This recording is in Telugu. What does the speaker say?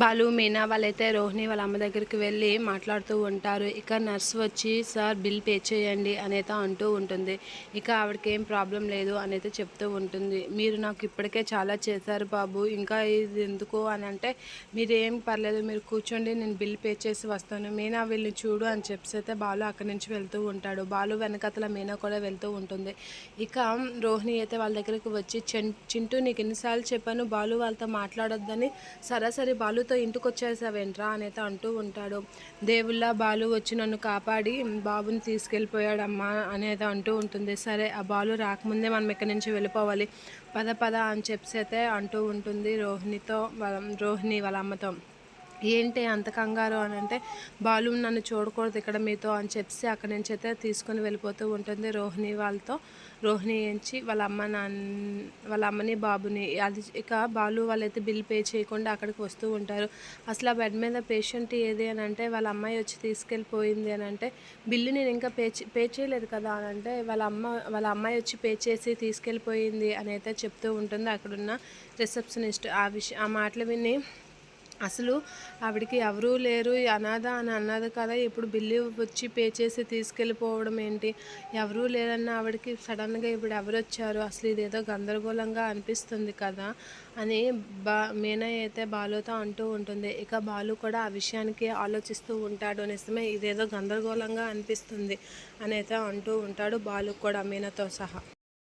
బాలు మీనా వాళ్ళైతే రోహిణి వాళ్ళ అమ్మ దగ్గరికి వెళ్ళి మాట్లాడుతూ ఉంటారు. ఇక నర్స్ వచ్చి సార్ బిల్ పే చేయండి అనేది అంటూ ఉంటుంది. ఇక ఆవిడకి ఏం ప్రాబ్లం లేదు అనేది చెప్తూ ఉంటుంది. మీరు నాకు ఇప్పటికే చాలా చేశారు బాబు. ఇంకా ఇది ఎందుకు అని అంటే మీరు ఏం పర్లేదు మీరు కూర్చోండి. నేను బిల్ పే చేసి వస్తాను. మీనా వీళ్ళని చూడు అని చెప్పి అయితే బాలు అక్కడి నుంచి వెళ్తూ ఉంటాడు. బాలు వెనకతల మీనా కూడా వెళ్తూ ఉంటుంది. ఇక రోహిణి అయితే వాళ్ళ దగ్గరికి వచ్చి "చెన్- చింటూ నీకు ఎన్నిసార్లు చెప్పాను? బాలు వాళ్ళతో మాట్లాడొద్దని. సరాసరి బాలు బాలుతో ఇంటికి వచ్చేసావేంట్రా అనేది అంటూ ఉంటాడు. దేవుళ్ళ బాలు వచ్చి నన్ను కాపాడి బాబుని తీసుకెళ్ళిపోయాడమ్మా అనేది అంటూ ఉంటుంది. సరే ఆ బాలు రాకముందే మనం ఇక్కడి నుంచి వెళ్ళిపోవాలి. పద పద అని చెప్పి అయితే అంటూ ఉంటుంది రోహిణితో వాళ్ళ రోహిణి వాళ్ళ అమ్మతో. ఏంటి అంత కంగారు అని అంటే బాలు నన్ను చూడకూడదు ఇక్కడ మీతో అని చెప్పి అక్కడి నుంచి అయితే తీసుకొని వెళ్ళిపోతూ ఉంటుంది రోహిణి వాళ్ళతో. రోహిణి ఎంచి వాళ్ళ అమ్మ నాన్న వాళ్ళ అమ్మని బాబుని అది ఇక బాలు వాళ్ళైతే బిల్ పే చేయకుండా అక్కడికి వస్తూ ఉంటారు. అసలు ఆ బెడ్ మీద పేషెంట్ ఏది అని అంటే వాళ్ళ అమ్మాయి వచ్చి తీసుకెళ్ళిపోయింది అని అంటే బిల్లు నేను ఇంకా పే పే చేయలేదు కదా అని అంటే వాళ్ళ అమ్మ వాళ్ళ అమ్మాయి వచ్చి పే చేసి తీసుకెళ్ళిపోయింది అని అయితే చెప్తూ ఉంటుంది అక్కడున్న రిసెప్షనిస్ట్. ఆ విషయం ఆ మాటలు విని అసలు ఆవిడకి ఎవరూ లేరు. అనాథ అని అన్నది కదా ఇప్పుడు బిల్లు వచ్చి పే చేసి తీసుకెళ్ళిపోవడం ఏంటి? ఎవరూ లేరన్న ఆవిడకి సడన్గా ఇప్పుడు ఎవరు వచ్చారు? అసలు ఇదేదో గందరగోళంగా అనిపిస్తుంది కదా అని బా మీనా అయితే బాలుతో అంటూ ఉంటుంది. ఇక బాలు కూడా ఆ విషయానికి ఆలోచిస్తూ ఉంటాడు. నిజమే ఇదేదో గందరగోళంగా అనిపిస్తుంది అని అయితే అంటూ ఉంటాడు బాలు కూడా మీనాతో సహా.